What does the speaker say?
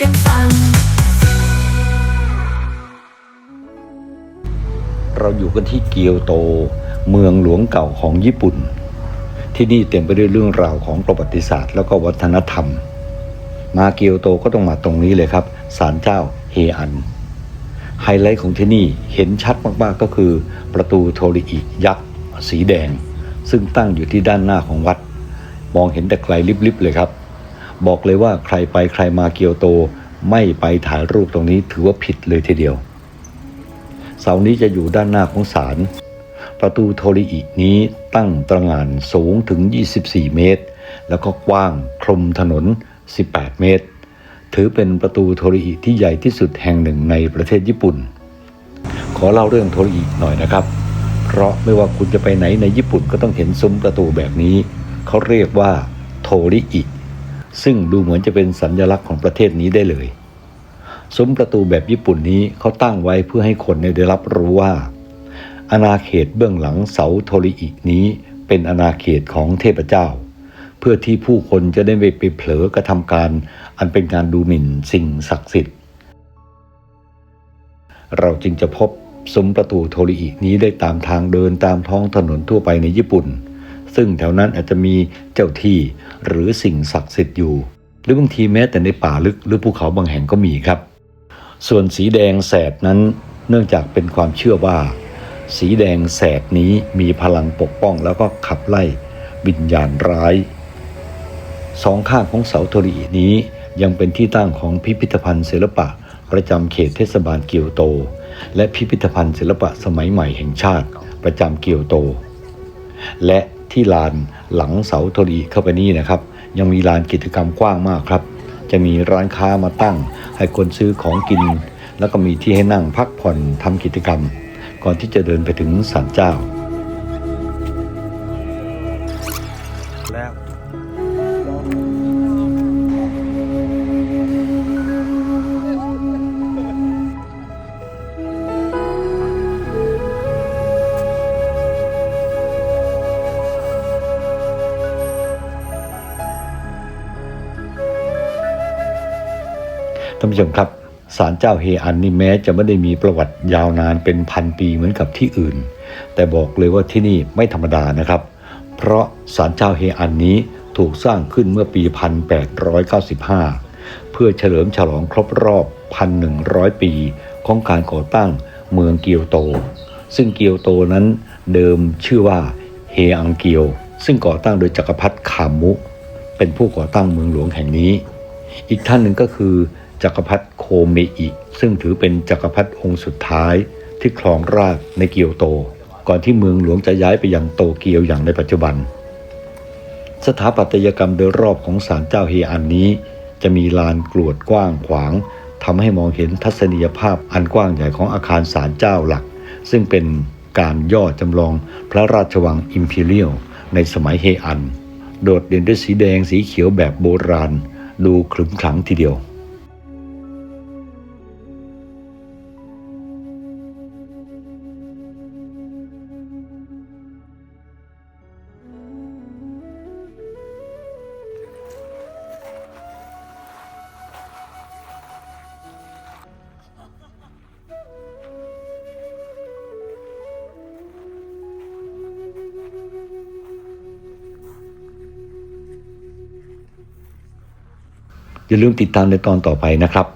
กันฟัง เราอยู่กันที่เกียวโต เมืองหลวงเก่าของญี่ปุ่น ที่นี่เต็มไปด้วยเรื่องราวของประวัติศาสตร์ แล้วก็วัฒนธรรม มาเกียวโตก็ต้องมาตรงนี้เลยครับศาลเจ้าเฮอัน ไฮไลท์ของที่นี่เห็นชัดมากๆก็คือ ประตูโทริอิยักษ์สีแดง ซึ่งตั้งอยู่ที่ด้านหน้าของวัด มองเห็นแต่ไกลลิบๆเลยครับ บอกเลยว่าใครไปใครมาเกียวโต ไม่ไปถ่ายรูปตรงนี้ถือว่าผิดเลยทีเดียว เสานี้จะอยู่ด้านหน้าของศาลประตูโทริอินี้ตั้งตระหง่านสูงถึง 24 เมตร แล้วก็กว้างคลุมถนน 18 เมตร ถือเป็นประตูโทริอิที่ใหญ่ที่สุดแห่งหนึ่งในประเทศญี่ปุ่น ขอเล่าเรื่องโทริอิหน่อยนะครับ เพราะไม่ว่าคุณจะไปไหนในญี่ปุ่นก็ต้องเห็นซุ้มประตูแบบนี้ เขาเรียกว่าโทริอิ ซึ่งดูเหมือนจะเป็นสัญลักษณ์ของประเทศนี้ได้เลย ซุ้มประตูแบบญี่ปุ่นนี้เขาตั้งไว้เพื่อให้คนได้รับรู้ว่า อาณาเขตเบื้องหลังเสาโทริอินี้เป็นอาณาเขตของเทพเจ้า เพื่อที่ผู้คนจะได้ไม่ไปเผลอกระทำการ อันเป็นการดูหมิ่นสิ่งศักดิ์สิทธิ์ เราจึงจะพบซุ้มประตูโทริอินี้ได้ตามทางเดินตามท้องถนนทั่วไปในญี่ปุ่น ซึ่งแถวนั้นอาจจะมีเจ้าที่หรือสิ่งศักดิ์สิทธิ์อยู่ หรือบางทีแม้แต่ในป่าลึกหรือภูเขาบางแห่งก็มีครับ ส่วนสีแดงแสดนั้นเนื่องจากเป็นความเชื่อว่า สีแดงแสดนี้มีพลังปกป้องแล้วก็ขับไล่วิญญาณร้ายสองข้างของเสาโทรินี้ยังเป็นที่ตั้งของพิพิธภัณฑ์ศิลปะ ประจำเขตเทศบาลเกียวโต และพิพิธภัณฑ์ศิลปะสมัยใหม่แห่งชาติ ประจำเกียวโต และ ที่ลานหลังเสาโทรีเข้าไปนี่นะครับ ยังมีลานกิจกรรมกว้างมากครับ จะมีร้านค้ามาตั้ง ให้คนซื้อของกิน แล้วก็มีที่ให้นั่งพักผ่อนทำกิจกรรม ก่อนที่จะเดินไปถึงศาลเจ้า ท่านผู้ชมครับศาลเจ้าเฮอันนี่แม้จะไม่ได้มีประวัติยาวนานเป็นพันปีเหมือนกับที่อื่น แต่บอกเลยว่าที่นี่ไม่ธรรมดานะครับ เพราะศาลเจ้าเฮอันนี้ถูกสร้างขึ้นเมื่อปี 1895 เพื่อเฉลิมฉลองครบรอบ 1,100 ปีของการก่อตั้งเมืองเกียวโต ซึ่งเกียวโตนั้นเดิมชื่อว่าเฮอังเกียว ซึ่งก่อตั้งโดยจักรพรรดิคามุ เป็นผู้ก่อตั้งเมืองหลวงแห่งนี้ อีกท่านหนึ่งก็คือ จักรพรรดิโคเมอิซึ่งถือเป็นจักรพรรดิองค์สุดท้ายที่ครองราชในเกียวโต ก่อนที่เมืองหลวงจะย้ายไปยังโตเกียวอย่างในปัจจุบัน สถาปัตยกรรมโดยรอบของศาลเจ้าเฮอันนี้ จะมีลานกรวดกว้างขวางทำให้มองเห็นทัศนียภาพอันกว้างใหญ่ของอาคารศาลเจ้าหลัก ซึ่งเป็นการย่อจำลองพระราชวังอิมพีเรียลในสมัยเฮอัน โดดเด่นด้วยสีแดงสีเขียวแบบโบราณ ดูขรึมขลังทีเดียว อย่าลืมติดตามในตอนต่อไปนะครับ